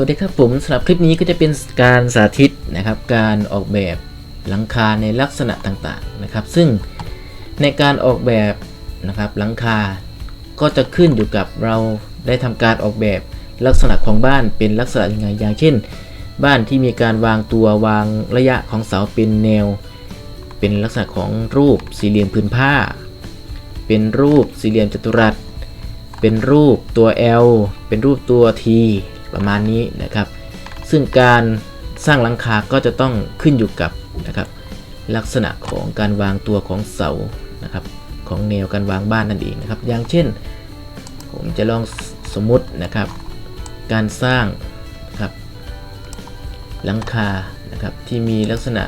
สวัสดีครับผมสำหรับคลิปนี้ก็จะเป็นการสาธิตนะครับ การออกแบบหลังคาในลักษณะต่างๆนะครับ ซึ่งในการออกแบบนะครับหลังคาก็จะขึ้นอยู่กับเราได้ทำการออกแบบลักษณะของบ้านเป็นลักษณะยังไงอย่างเช่น บ้านที่มีการวางตัววางระยะของเสาเป็นแนว เป็นลักษณะของรูปสี่เหลี่ยมผืนผ้า เป็นรูปสี่เหลี่ยมจัตุรัส เป็นรูปตัว L เป็นรูปตัว T ประมาณนี้นะครับ ซึ่งการสร้างหลังคาก็จะต้องขึ้นอยู่กับนะครับลักษณะของการวางตัวของเสานะครับของแนวการวางบ้านนั่นเองนะครับ อย่างเช่น ผมจะลองสมมุตินะครับ การสร้างนะครับหลังคานะครับที่มีลักษณะ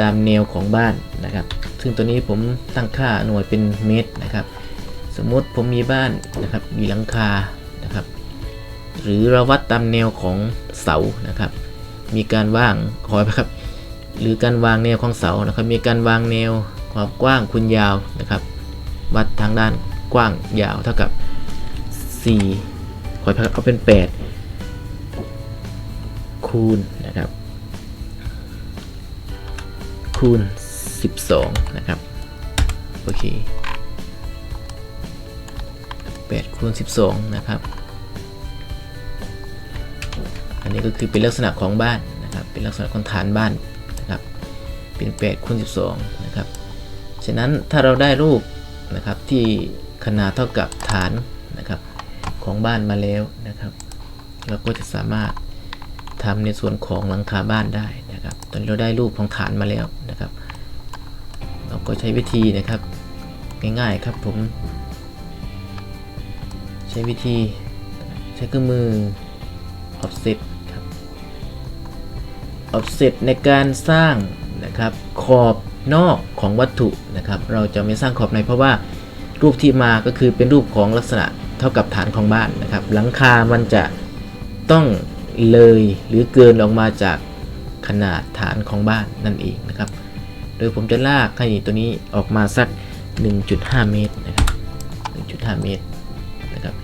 ตามแนวของบ้านนะครับ ซึ่งตัวนี้ผมตั้งค่าหน่วยเป็นเมตรนะครับ สมมติผมมีบ้านนะครับมีหลังคา หรือเราวัดตามแนวของเสานะครับ มีการวางขอไปครับ หรือการวางแนวของเสานะครับ มีการวางแนวความกว้างคูณยาวนะครับ วัดทางด้านกว้างยาวเท่ากับ 4 ขอไปครับเอาเป็น 8 คูณนะครับ คูณ 12 นะครับ โอเค8คูณ12 นะครับ นนี้ก็คือเป็นลักษณะของบ้านนะครับ เป็นลักษณะของฐานบ้านนะครับ เป็น8คูณ12 นะครับ ฉะนั้นถ้าเราได้รูปนะครับที่ขนาดเท่ากับฐานนะครับของบ้านมาแล้วนะครับ เราก็จะสามารถทำในส่วนของหลังคาบ้านได้นะครับ ตอนเราได้รูปของฐานมาแล้วนะครับ เราก็ใช้วิธีนะครับง่ายๆครับผม ใช้วิธีใช้เครื่องมือ offset ครับ offset ในการสร้างนะครับขอบนอกของวัตถุนะครับ เราจะไม่สร้างขอบในเพราะว่ารูปที่มาก็คือเป็นรูปของลักษณะเท่ากับฐานของบ้านนะครับ หลังคามันจะต้องเลยหรือเกินออกมาจากขนาดฐานของบ้านนั่นเองนะครับ โดยผมจะลากให้ตัวนี้ออกมาสัก 1.5 เมตรนะครับ 1.5 เมตรนะครับ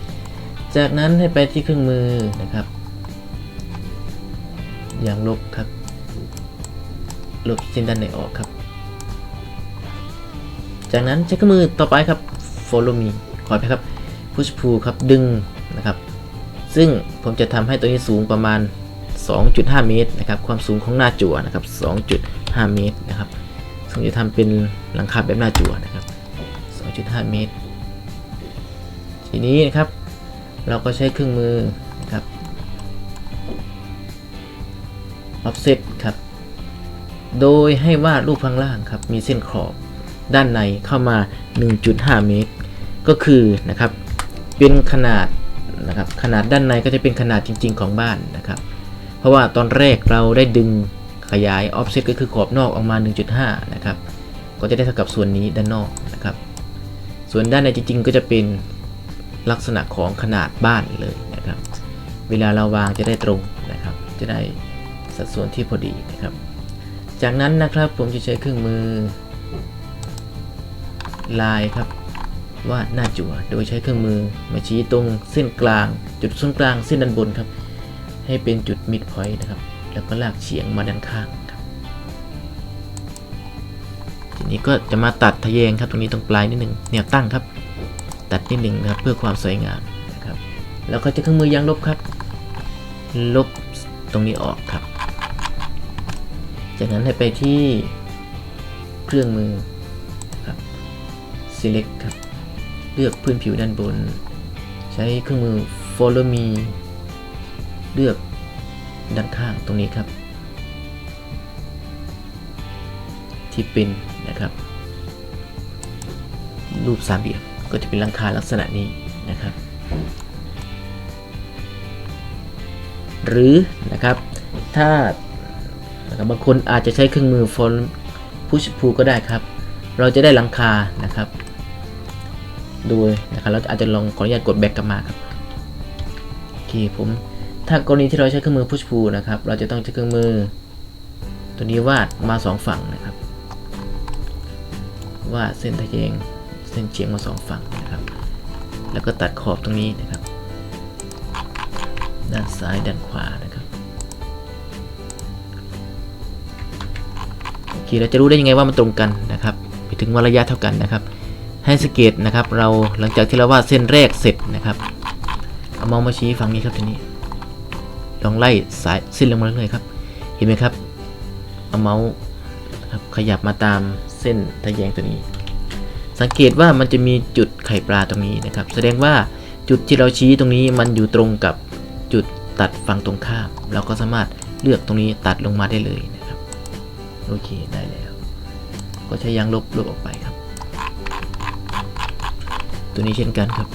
จากนั้นให้ไปที่เครื่องมือนะครับ อย่างลบครับ ลบเส้นด้านในออกครับ จากนั้นใช้เครื่องมือต่อไปครับ follow me ขอไปครับ push pull ครับดึงนะครับ ซึ่งผมจะทำให้ตัวนี้สูงประมาณ 2.5 เมตรนะครับ ความสูงของหน้าจั่วนะครับ 2.5 เมตรนะครับซึ่งจะทำเป็นหลังคาแบบหน้าจั่วนะครับ 2.5 เมตร ทีนี้นะครับ เราก็ใช้เครื่องมือนะครับ offset ครับ โดยให้วาดรูปข้างล่างครับ มีเส้นขอบด้านในเข้ามา 1.5 เมตร ก็คือนะครับ เป็นขนาดนะครับ ขนาดด้านในก็จะเป็นขนาดจริง ๆ ของบ้านนะครับ เพราะว่าตอนแรกเราได้ดึงขยาย offset ก็คือขอบนอกออกมา 1.5 นะครับ ก็จะได้เท่ากับส่วนนี้ด้านนอกนะครับ ส่วนด้านในจริง ๆ ก็จะเป็นลักษณะของขนาดบ้านเลยนะครับ เวลาเราวางจะได้ตรงนะครับ จะได้สัดส่วนที่พอดีนะครับ จากนั้นนะครับผมจะใช้เครื่องมือ ลายครับวาดหน้าจั่วโดยใช้เครื่องมือมาชี้ตรงเส้นกลาง จุดศูนย์กลางเส้นด้านบนครับ ให้เป็นจุด mid point นะครับ แล้วก็ลากเฉียงมาด้านข้างครับทีนี้ก็จะมาตัดทะแยงครับตรงนี้ตรงปลายนิดหนึ่งแนวตั้งครับ ตัดนิดหนึ่งนะครับเพื่อความสวยงามนะครับ แล้วก็จะเครื่องมือยางลบครับ ลบตรงนี้ออกครับ จากนั้นให้ไปที่เครื่องมือครับ select ครับ เลือกพื้นผิวด้านบน ใช้เครื่องมือ follow me เลือกด้านข้างตรงนี้ครับ ที่เป็นนะครับ รูปสามเหลี่ยมก็จะเป็นลังคาลักษณะนี้นะครับ หรือนะครับถ้า นะครับบางคนอาจจะใช้เครื่องมือ f o l push pull ก็ได้ครับ เราจะได้หลังคานะครับ โดยนะครับเราอาจจะลองขออนุญาตกดแบ็กกลับมาครับโอเคผมถ้ากรณีที่เราใช้เครื่องมือ push pull นะครับ เราจะต้องใช้เครื่องมือ ตัวนี้วาดมาสองฝั่งนะครับวาดเส้นทะแยงเส้นเฉียงมาสองฝั่งนะครับ แล้วก็ตัดขอบตรงนี้นะครับ ด้านซ้ายด้านขวานะ เคเราจะรู้ได้ยังไงว่ามันตรงกันนะครับไปถึงว่าระยะเท่ากันนะครับ ให้สังเกตนะครับ เราหลังจากที่เราวาดเส้นแรกเสร็จนะครับเอามองมาชี้ฝั่งนี้ครับทีนี้ ลองไล่สายเส้นลงมาเรื่อยๆครับ เห็นไหมครับ เอาเมาส์ครับขยับมาตามเส้นทะแยงตัวนี้ สังเกตว่ามันจะมีจุดไข่ปลาตรงนี้นะครับ แสดงว่าจุดที่เราชี้ตรงนี้มันอยู่ตรงกับจุดตัดฝั่งตรงข้าม เราก็สามารถเลือกตรงนี้ตัดลงมาได้เลย โอเคได้แล้ว ก็ใช้ยางลบลบออกไปครับ ตัวนี้เช่นกันครับ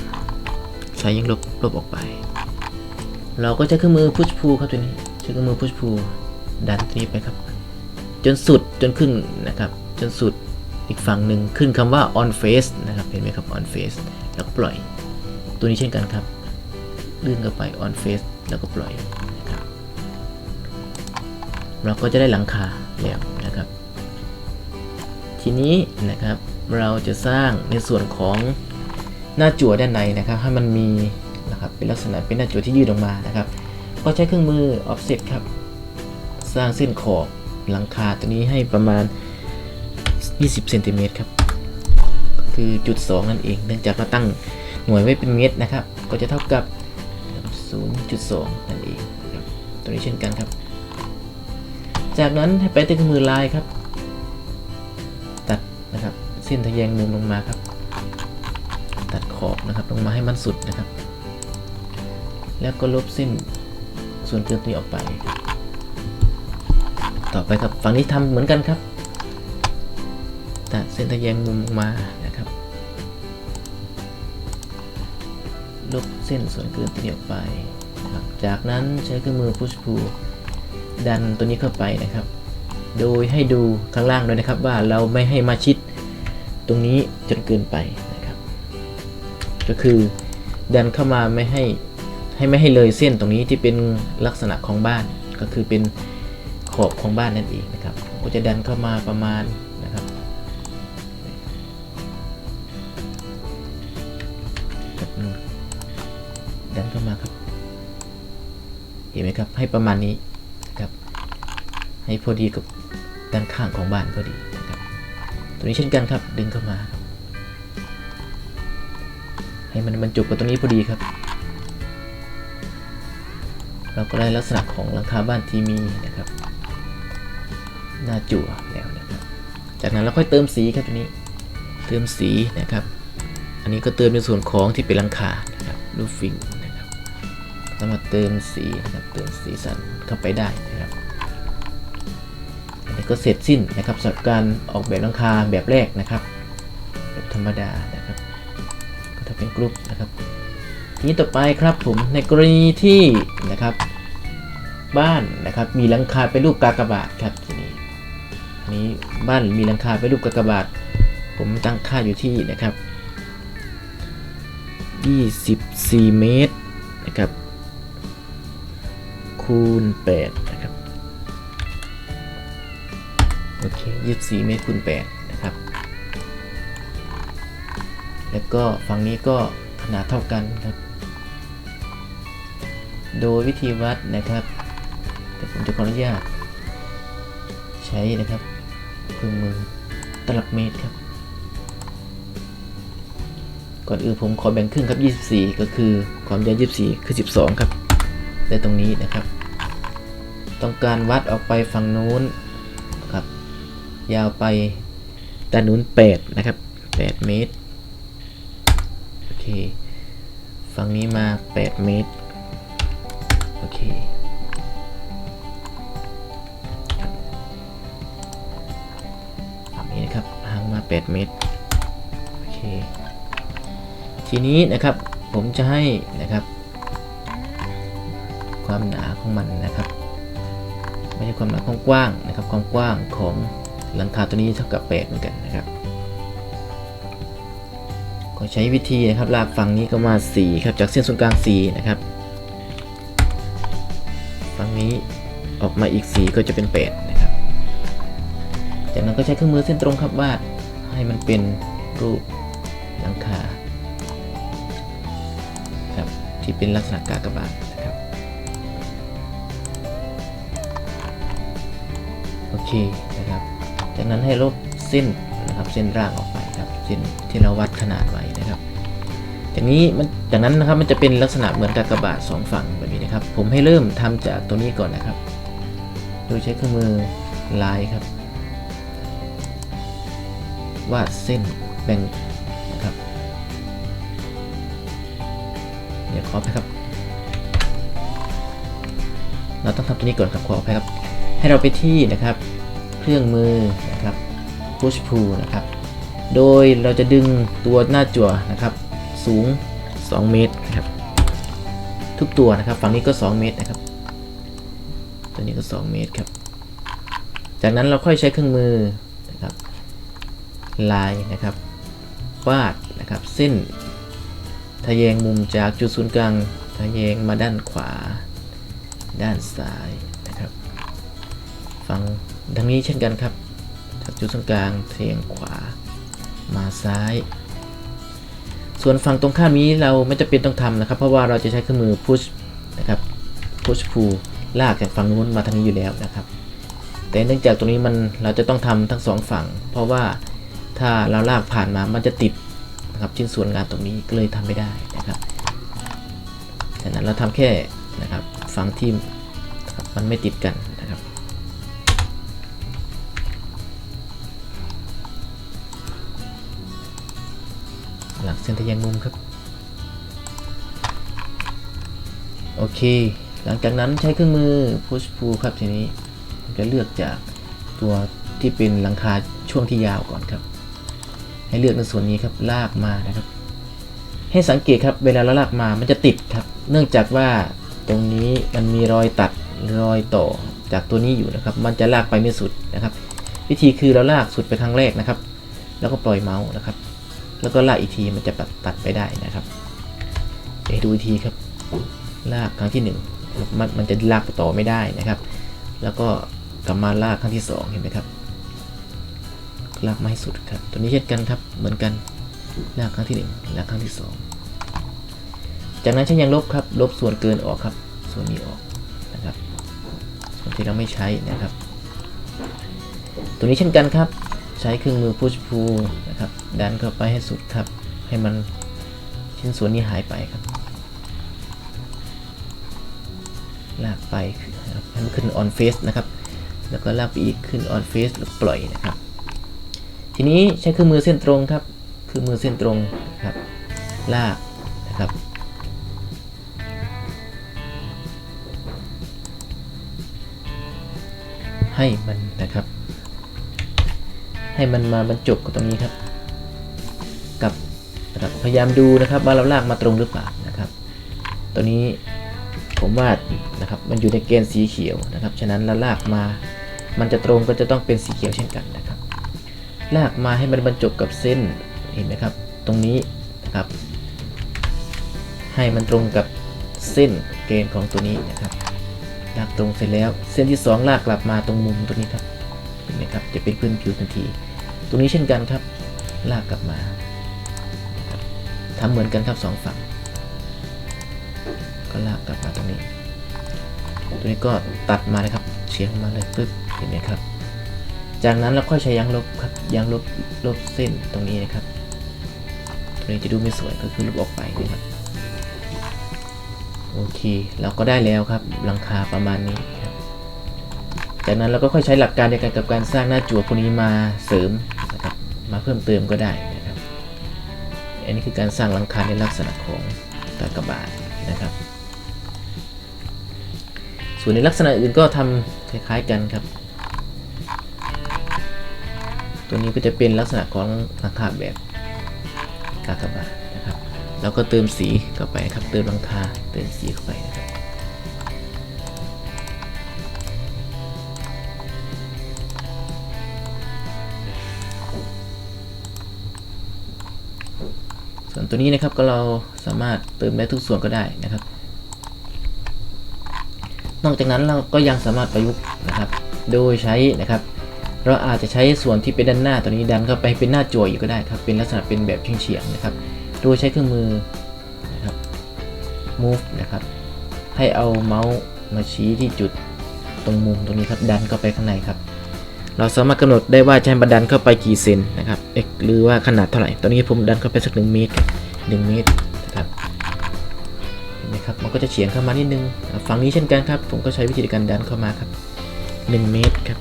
ใช้ยางลบลบออกไป เราก็ใช้เครื่องมือ push pull ครับตัวนี้ใช้เครื่องมือ push pull ดันตัวนี้ไปครับ จนสุดจนขึ้นนะครับ จนสุดอีกฝั่งหนึ่งขึ้นคำว่า on face นะครับเห็นไหมครับ on face แล้วก็ปล่อย ตัวนี้เช่นกันครับลื่นเข้าไป on face แล้วก็ปล่อยนะครับเราก็จะได้หลังคา แล้วนะครับ ทีนี้นะครับเราจะสร้างในส่วนของหน้าจั่วด้านในนะครับ ให้มันมีนะครับเป็นลักษณะเป็นหน้าจั่วที่ยืดออกมานะครับ ก็ใช้เครื่องมือ offset ครับ สร้างเส้นขอบหลังคาตัวนี้ให้ประมาณ 20เซนติเมตรครับก็คือจุด 2 นั่นเอง เนื่องจากเราตั้งหน่วยไว้เป็นเมตรนะครับ ก็จะเท่ากับ 0.2 นั่นเองนะครับตัวนี้เช่นกันครับ จากนั้นให้ไปที่เครื่องมือลายครับ ตัดนะครับเส้นทะแยงมุมลงมาครับ ตัดขอบนะครับลงมาให้มันสุดนะครับ แล้วก็ลบเส้นส่วนเกินตัวนี้ออกไป ต่อไปครับฝั่งนี้ทำเหมือนกันครับ ตัดเส้นทะแยงมุมลงมานะครับ ลบเส้นส่วนเกินตัวนี้ออกไป จากนั้นใช้เครื่องมือ push pull ดันตัวนี้เข้าไปนะครับ โดยให้ดูข้างล่างด้วยนะครับว่าเราไม่ให้มาชิดตรงนี้จนเกินไปนะครับ ก็คือดันเข้ามาไม่ให้ให้ไม่ให้เลยเส้นตรงนี้ที่เป็นลักษณะของบ้าน ก็คือเป็นขอบของบ้านนั่นเองนะครับก็จะดันเข้ามาประมาณนะครับดันเข้ามาครับเห็นไหมครับให้ประมาณนี้ ให้พอดีกับด้านข้างของบ้านพอดีนะครับ ตัวนี้เช่นกันครับ ดึงเข้ามาครับ ให้มันบรรจบกับตัวนี้พอดีครับ เราก็ได้ลักษณะของหลังคาบ้านที่มีนะครับ หน้าจั่วแล้วนะครับ จากนั้นเราค่อยเติมสีครับตัวนี้ เติมสีนะครับ อันนี้ก็เติมในส่วนของที่เป็นหลังคานะครับรูฟฟิงนะครับสามารถเติมสีนะครับ เติมสีสันเข้าไปได้นะครับ ก็เสร็จสิ้นนะครับสำหรับการออกแบบหลังคาแบบแรกนะครับ แบบธรรมดานะครับ ก็ถ้าเป็นกรุ๊ปนะครับ ทีนี้ต่อไปครับผมในกรณีที่นะครับบ้านนะครับมีหลังคาเป็นรูปกากบาทครับทีนี้นี้บ้านมีหลังคาเป็นรูปกากบาท ผมตั้งค่าอยู่ที่นะครับ 24 เมตรนะครับคูณ8 โอเค24เมตรคูณ8นะครับ แล้วก็ฝั่งนี้ก็ขนาดเท่ากันครับ โดยวิธีวัดนะครับแต่ผมจะขออนุญาตใช้นะครับเครื่องมือตลับเมตรครับ ก่อนอื่นผมขอแบ่งครึ่งครับ 24 ก็คือความยาว 24 คือ 12 ครับ ได้ตรงนี้นะครับ ต้องการวัดออกไปฝั่งนู้น ยาวไปด้านนู้น8นะครับ8เมตรโอเคฝั่งนี้มา 8 เมตรโอเคฝั่งนี้นะครับห่างมา 8 เมตรโอเคทีนี้นะครับผมจะให้นะครับ ความหนาของมันนะครับไม่ใช่ความหนาความกว้างนะครับความกว้างของ หลังคาตัวนี้เท่ากับ 8 เหมือนกันนะครับ ก็ใช้วิธีนะครับลากฝั่งนี้ก็มา 4 ครับจากเส้นศูนย์กลาง 4 นะครับฝั่งนี้ออกมาอีก 4 ก็จะเป็น 8 นะครับ จากนั้นก็ใช้เครื่องมือเส้นตรงครับวาดให้มันเป็นรูปหลังคาครับที่เป็นลักษณะกากบาทนะครับโอเคนะครับ จากนั้นให้ลบเส้นนะครับเส้นร่างออกไปครับเส้นที่เราวัดขนาดไว้นะครับ จากนี้มันจากนั้นนะครับมันจะเป็นลักษณะเหมือนกากบาทสองฝั่งแบบนี้นะครับ ผมให้เริ่มทำจากตัวนี้ก่อนนะครับ โดยใช้เครื่องมือลายครับ วาดเส้นแบ่งนะครับเดี๋ยวขอไปครับ เราต้องทำตัวนี้ก่อนครับขอไปครับ ให้เราไปที่นะครับ เครื่องมือนะครับ push pull นะครับ โดยเราจะดึงตัวหน้าจั่วนะครับ สูง 2 เมตรนะครับ ทุกตัวนะครับ ฝั่งนี้ก็ 2 เมตรนะครับ ตัวนี้ก็ 2 เมตรครับ จากนั้นเราค่อยใช้เครื่องมือนะครับลายนะครับวาดนะครับเส้นทะแยงมุมจากจุดศูนย์กลางทะแยงมาด้านขวา ด้านซ้ายนะครับ ฝั่ง ทางนี้เช่นกันครับจากจุดศูนย์กลางเทะแยงขวา มาซ้าย ส่วนฝั่งตรงข้ามนี้เราไม่จำเป็นต้องทำนะครับ เพราะว่าเราจะใช้เครื่องมือ push นะครับ push pull ลากจากฝั่งนู้นมาทางนี้อยู่แล้วนะครับ แต่เนื่องจากตรงนี้มันเราจะต้องทำทั้งสองฝั่ง เพราะว่าถ้าเราลากผ่านมามันจะติดนะครับชิ้นส่วนงานตรงนี้ก็เลยทำไม่ได้นะครับดังนั้นเราทำแค่นะครับฝั่งที่มันไม่ติดกัน หลักเส้นทะแยงมุมครับโอเค หลังจากนั้นใช้เครื่องมือ push pull ครับทีนี้ผมจะเลือกจากตัวที่เป็นหลังคาช่วงที่ยาวก่อนครับ ให้เลือกในส่วนนี้ครับลากมานะครับ ให้สังเกตครับเวลาเราลากมามันจะติดครับ เนื่องจากว่าตรงนี้มันมีรอยตัดรอยต่อจากตัวนี้อยู่นะครับ มันจะลากไปไม่สุดนะครับ วิธีคือเราลากสุดไปครั้งแรกนะครับ แล้วก็ปล่อยเมาส์นะครับ แล้วก็ลากอีกทีมันจะตัดตัดไปได้นะครับเดี๋ยวดูอีกทีครับลากครั้งที่หนึ่งนะครับมันมันจะลากต่อไม่ได้นะครับ แล้วก็กลับมาลากครั้งที่สองเห็นไหมครับ ลากมาให้สุดครับ ตัวนี้เช่นกันครับ เหมือนกันลากครั้งที่หนึ่งลากครั้งที่สองจากนั้นใช้ยางลบครับ ลบส่วนเกินออกครับ ส่วนนี้ออกนะครับ ส่วนที่เราไม่ใช้นะครับ ตัวนี้เช่นกันครับ ใช้เครื่องมือ push pull นะครับ ดันเข้าไปให้สุดครับ ให้มันชิ้นส่วนนี้หายไปครับ ลากไปให้มันขึ้น on face นะครับ แล้วก็ลากไปอีกขึ้น on face แล้วปล่อยนะครับ ทีนี้ใช้เครื่องมือเส้นตรงครับ คือมือเส้นตรงครับ ลากนะครับให้มันนะครับ ให้มันมาบรรจบกับตรงนี้ครับ นะครับพยายามดูนะครับว่าเราลากมาตรงหรือเปล่านะครับ ตัวนี้ผมวาดนะครับมันอยู่ในเกณฑ์สีเขียวนะครับ ฉะนั้นเราลากมา มันจะตรงก็จะต้องเป็นสีเขียวเช่นกันนะครับ ลากมาให้มันบรรจบกับเส้นเห็นไหมครับ ตรงนี้นะครับ ให้มันตรงกับเส้นเกณฑ์ของตัวนี้นะครับ ลากตรงเสร็จแล้ว เส้นที่ 2 ลากกลับมาตรงมุมตัวนี้ครับเห็นไหมครับจะเป็นพื้นผิวทันที ตรงนี้เช่นกันครับ ลากกลับมา ทำเหมือนกันครับสองฝั่ง ก็ลากกลับมาตรงนี้ ตัวนี้ก็ตัดมาเลยครับเฉียงมาเลยปึ๊บเห็นไหมครับ จากนั้นเราค่อยใช้ยางลบครับยางลบลบเส้นตรงนี้นะครับ ตัวนี้จะดูไม่สวยก็คือลบออกไปนะครับโอเคเราก็ได้แล้วครับหลังคาประมาณนี้ครับจากนั้นเราก็ค่อยใช้หลักการเดียวกันกับการสร้างหน้าจั่วพวกนี้มาเสริมนะครับมาเพิ่มเติมก็ได้ อันนี้คือการสร้างหลังคาในลักษณะของกากบาทนะครับ ส่วนในลักษณะอื่นก็ทำคล้ายๆกันครับ ตัวนี้ก็จะเป็นลักษณะของหลังคาแบบกากบาทนะครับ แล้วก็เติมสีเข้าไปครับ เติมหลังคาเติมสีเข้าไปนะครับ วนตัวนี้นะครับก็เราสามารถเติมได้ทุกส่วนก็ได้นะครับ นอกจากนั้นเราก็ยังสามารถประยุกต์นะครับ โดยใช้นะครับ เราอาจจะใช้ส่วนที่เป็นด้านหน้าตัวนี้ดันเข้าไปเป็นหน้าจออีกก็ได้ครับ เป็นลักษณะเป็นแบบเฉียงๆนะครับ โดยใช้เครื่องมือนะครับ move นะครับ ให้เอาเมาส์มาชี้ที่จุดตรงมุมตรงนี้ครับดันเข้าไปข้างในครับ เราสามารถกำหนดได้ว่าจะให้บันดันเข้าไปกี่เซนนะครับ x หรือว่าขนาดเท่าไหร่ ตอนนี้ผมดันเข้าไปสักหนึ่งเมตรหนึ่งเมตรนะครับ เห็นไหมครับ มันก็จะเฉียงเข้ามานิดนึง ฝั่งนี้เช่นกันครับ ผมก็ใช้วิธีการดันเข้ามาครับหนึ่งเมตรครับ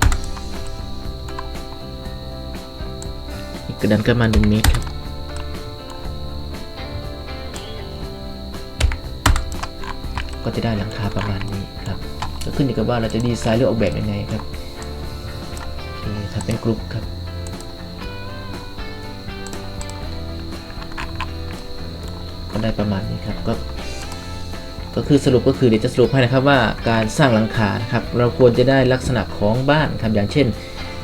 นี่ก็ดันเข้ามาหนึ่งเมตรครับก็จะได้หลังคาประมาณนี้ครับก็ขึ้นอยู่กับว่าเราจะดีไซน์หรือออกแบบยังไงครับ ถ้าเป็นกรุ๊ปครับ ก็ได้ประมาณนี้ครับ ก็ ก็คือสรุปก็คือเดี๋ยวจะสรุปให้นะครับว่าการสร้างหลังคานะครับ เราควรจะได้ลักษณะของบ้านครับ อย่างเช่น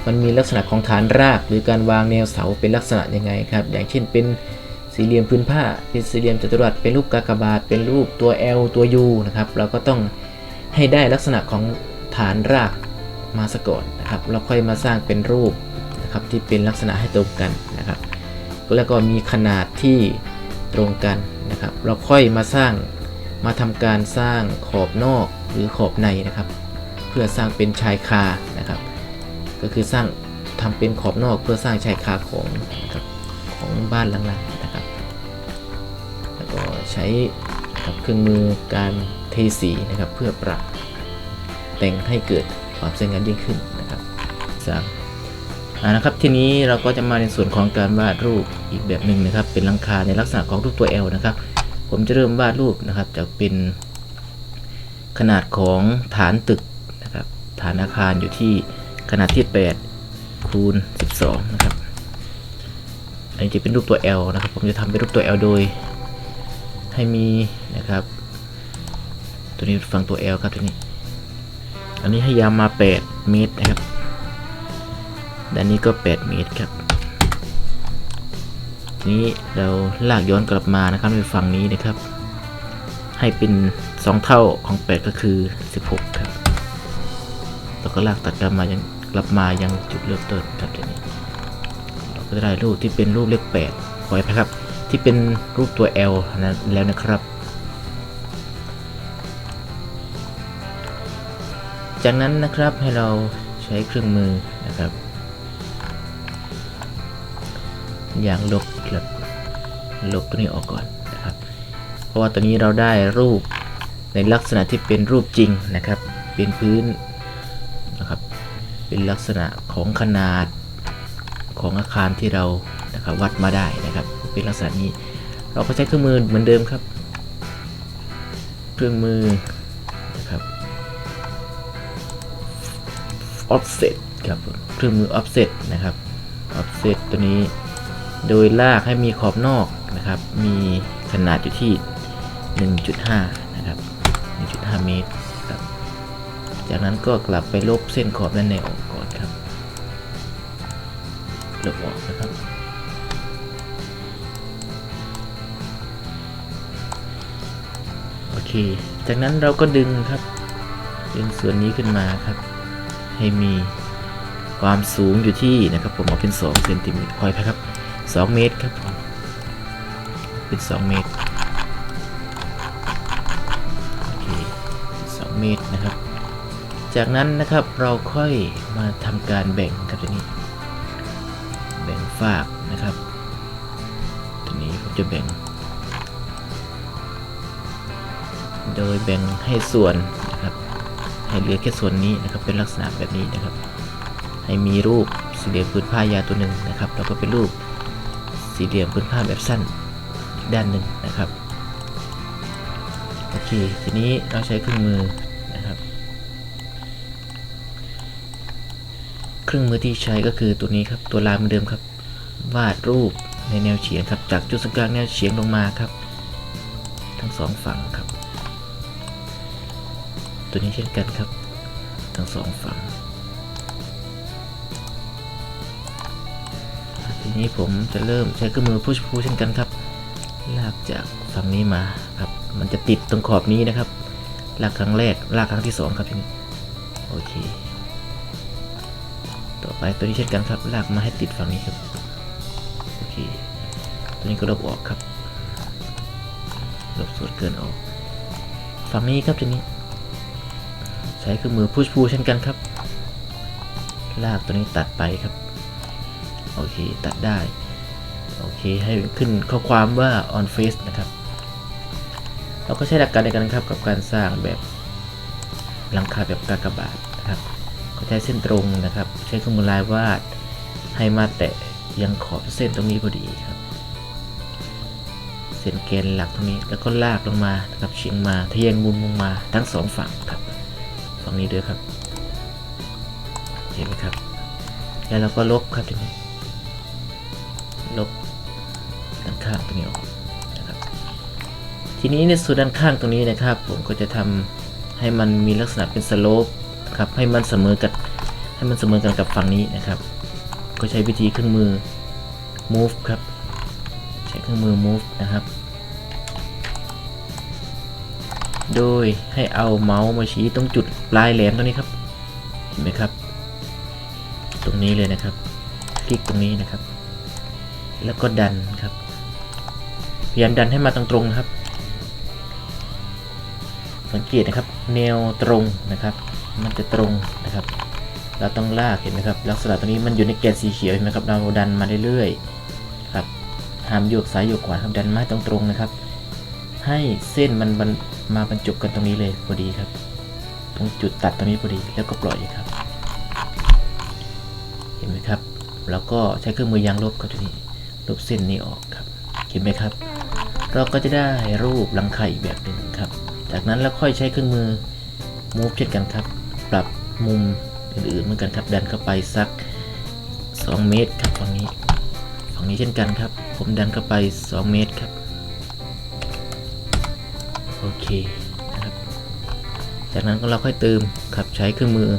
มันมีลักษณะของฐานราก หรือการวางแนวเสาเป็นลักษณะยังไงครับ อย่างเช่นเป็นสี่เหลี่ยมพื้นผ้า เป็นสี่เหลี่ยมจัตุรัส เป็นรูปกากบาท เป็นรูปตัว L ตัว U นะครับ เราก็ต้องให้ได้ลักษณะของฐานรากมาสก่อ นะครับเราค่อยมาสร้างเป็นรูปนะครับที่เป็นลักษณะให้ตรงกันนะครับ แล้วก็มีขนาดที่ตรงกันนะครับ เราค่อยมาสร้างมาทำการสร้างขอบนอกหรือขอบในนะครับ เพื่อสร้างเป็นชายคานะครับ ก็คือสร้างทำเป็นขอบนอกเพื่อสร้างชายคาของนะครับของบ้านหลังนั้นนะครับ แล้วก็ใช้นะครับเครื่องมือการเทสีนะครับเพื่อปรับแต่งให้เกิดความสวยงามยิ่งขึ้นามอ่านะครับทีนี้เราก็จะมาในส่วนของการวาดรูปอีกแบบหนึ่งนะครับ เป็นลังคาในลักษณะของรูปตัว L นะครับ ผมจะเริ่มวาดรูปนะครับจากเป็นขนาดของฐานตึกนะครับฐานอาคารอยู่ที่ขนาดที่ 8 คูณ 12 นะครับ อันนี้จะเป็นรูปตัว L นะครับ ผมจะทำเป็นรูปตัว L โดย ให้มีนะครับ ตัวนี้ฝั่งตัว L ครับตัวนี้ อันนี้ให้ยาวมา 8 เมตรนะครับ ด้านนี้ก็ 8 เมตรครับทีนี้เราลากย้อนกลับมานะครับในฝั่งนี้นะครับ ให้เป็น 2 เท่าของ 8 ก็คือ 16 ครับแล้วก็ลากตัดกลับมายังกลับมายังจุดเริ่มต้นครับทีนี้ เราก็จะได้รูปที่เป็นรูปเลข8ขอให้นะครับ ที่เป็นรูปตัว L นะแล้วนะครับจากนั้นนะครับให้เราใช้เครื่องมือนะครับ ย่างลบครับลบตัวนี้ออกก่อนนะครับ เพราะว่าตัวนี้เราได้รูปในลักษณะที่เป็นรูปจริงนะครับ เป็นพื้นนะครับเป็นลักษณะของขนาดของอาคารที่เรานะครับวัดมาได้นะครับ เป็นลักษณะนี้เราก็ใช้เครื่องมือเหมือนเดิมครับ เครื่องมือนะครับ offset ครับเครื่องมือ offset นะครับ offset ตัวนี้ โดยลากให้มีขอบนอกนะครับ มีขนาดอยู่ที่ 1.5 นะครับ 1.5 เมตรครับ จากนั้นก็กลับไปลบเส้นขอบด้านในออกก่อนครับ ลบออกนะครับโอเค จากนั้นเราก็ดึงครับ ดึงส่วนนี้ขึ้นมาครับ ให้มีความสูงอยู่ที่นะครับ ผมเอาเป็น2เซนติเมตรคอยครับ 2 เมตรครับผมเป็น 2 เมตร โอเค2เมตรนะครับ จากนั้นนะครับเราค่อยมาทำการแบ่งครับตัวนี้ แบ่งฝากนะครับ ตัวนี้ผมจะแบ่ง โดยแบ่งให้ส่วนนะครับ ให้เหลือแค่ส่วนนี้นะครับ เป็นลักษณะแบบนี้นะครับ ให้มีรูปสี่เหลี่ยมพื้นผ้ายาตัวหนึ่งนะครับ แล้วก็เป็นรูป สี่เหลี่ยมพื้นผ้าแบบสั้นอีกด้านหนึ่งนะครับโอเคทีนี้เราใช้เครื่องมือนะครับ เครื่องมือที่ใช้ก็คือตัวนี้ครับตัวลายเหมือนเดิมครับ วาดรูปในแนวเฉียงครับจากจุดศูนย์กลางแนวเฉียงลงมาครับ ทั้งสองฝั่งครับ ตัวนี้เช่นกันครับ ทั้งสองฝั่ง ทีนี้ผมจะเริ่มใช้เครื่องมือ push pull เช่นกันครับ ลากจากฝั่งนี้มาครับ มันจะติดตรงขอบนี้นะครับ ลากครั้งแรก ลากครั้งที่สองครับทีนี้โอเค ต่อไปตัวนี้เช่นกันครับ ลากมาให้ติดฝั่งนี้ครับ โอเค ตัวนี้ก็ลบออกครับ ลบส่วนเกินออก ฝั่งนี้ครับทีนี้ ใช้เครื่องมือ push pull เช่นกันครับ ลากตัวนี้ตัดไปครับ โอเค ตัดได้ โอเค ให้ขึ้นข้อความว่า on face นะครับ เราก็ใช้หลักการในการครับ กับการสร้างแบบหลังคาแบบกากบาทนะครับ ก็ใช้เส้นตรงนะครับ ใช้เครื่องมือลายวาด ให้มาแตะยังขอบเส้นตรงนี้พอดีครับ เส้นแกนหลักตรงนี้ แล้วก็ลากลงมานะครับเฉียงมาทะแยงมุมลงมาทั้งสองฝั่งครับ ฝั่งนี้ด้วยครับ เห็นไหมครับ แล้วเราก็ลบครับทีนี้ ลบด้านข้างตรงนี้ออกนะครับ ทีนี้ในส่วนด้านข้างตรงนี้นะครับ ผมก็จะทำให้มันมีลักษณะเป็นสโลปครับให้มันเสมอกับให้มันเสมอกันกับฝั่งนี้นะครับ ก็ใช้วิธีเครื่องมือ move ครับ ใช้เครื่องมือ move นะครับ โดยให้เอาเมาส์มาชี้ตรงจุดปลายแหลมตรงนี้ครับ เห็นไหมครับ ตรงนี้เลยนะครับ คลิกตรงนี้นะครับ แล้วก็ดันครับพยายามดันให้มาตรงๆนะครับ สังเกตนะครับ แนวตรงนะครับ มันจะตรงนะครับ เราต้องลากเห็นไหมครับ ลักษณะตรงนี้มันอยู่ในแกนสีเขียวเห็นไหมครับ เราดันมาเรื่อยๆครับหามโยกซ้ายโยกขวาครับดันมาตรงๆนะครับ ให้เส้นมันมันมาบรรจบกันตรงนี้เลยพอดีครับ ตรงจุดตัดตรงนี้พอดีแล้วก็ปล่อยครับ เห็นไหมครับ แล้วก็ใช้เครื่องมือยางลบครับทีนี้ ลบเส้นนี้ออกครับ เห็นไหมครับ เราก็จะได้รูปหลังคาอีกแบบหนึ่งครับ จากนั้นเราค่อยใช้เครื่องมือ move เช่นกันครับ ปรับมุมอื่นๆเหมือนกันครับ ดันเข้าไปสัก 2 เมตรครับฝั่งนี้ ฝั่งนี้เช่นกันครับ ผมดันเข้าไป 2 เมตรครับ โอเคนะครับ จากนั้นก็เราค่อยเติมครับใช้เครื่องมือ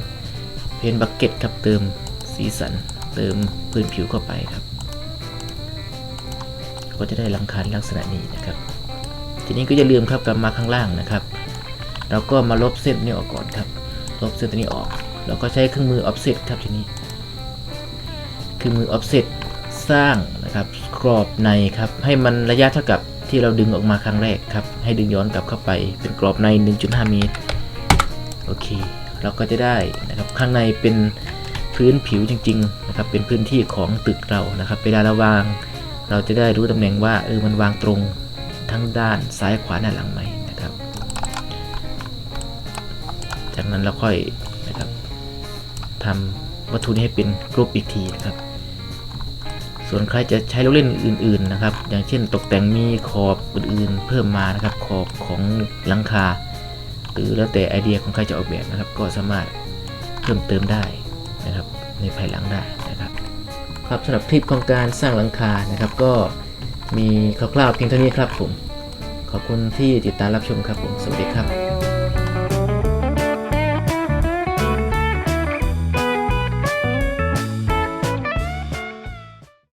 เพนบักเก็ตครับเติมสีสัน เติมพื้นผิวเข้าไปครับ ก็จะได้หลังคาลักษณะนี้นะครับ ทีนี้ก็อย่าลืมครับกลับมาข้างล่างนะครับเราก็มาลบเส้นนี้ออกก่อนครับ ลบเส้นตัวนี้ออกเราก็ใช้เครื่องมือ offset ครับทีนี้เครื่องมือ offset สร้างนะครับกรอบในครับให้มันระยะเท่ากับที่เราดึงออกมาครั้งแรกครับ ให้ดึงย้อนกลับเข้าไปเป็นกรอบใน 1.5 เมตรโอเค เราก็จะได้นะครับข้างในเป็นพื้นผิวจริง ๆ นะครับ เป็นพื้นที่ของตึกเรานะครับเวลาเราวาง เราจะได้รู้ตำแหน่งว่าเออมันวางตรงทั้งด้านซ้ายขวาด้าหลังไหมนะครับ จากนั้นเราค่อยนะครับทำวัตถุนี้ให้เป็นกรุ๊ปอีกทีนะครับ ส่วนใครจะใช้ลูกเล่นอื่น ๆนะครับ อย่างเช่นตกแต่งมีขอบอื่นๆ เพิ่มมานะครับขอบของหลังคา หรือแล้วแต่ไอเดียของใครจะออกแบบนะครับ ก็สามารถเพิ่มเติมได้นะครับในภายหลังได้ ครับสำหรับคลิปของการสร้างหลังคานะครับ ก็มีคร่าวๆเพียงเท่านี้ครับผม ขอบคุณที่ติดตามรับชมครับผม สวัสดีครับ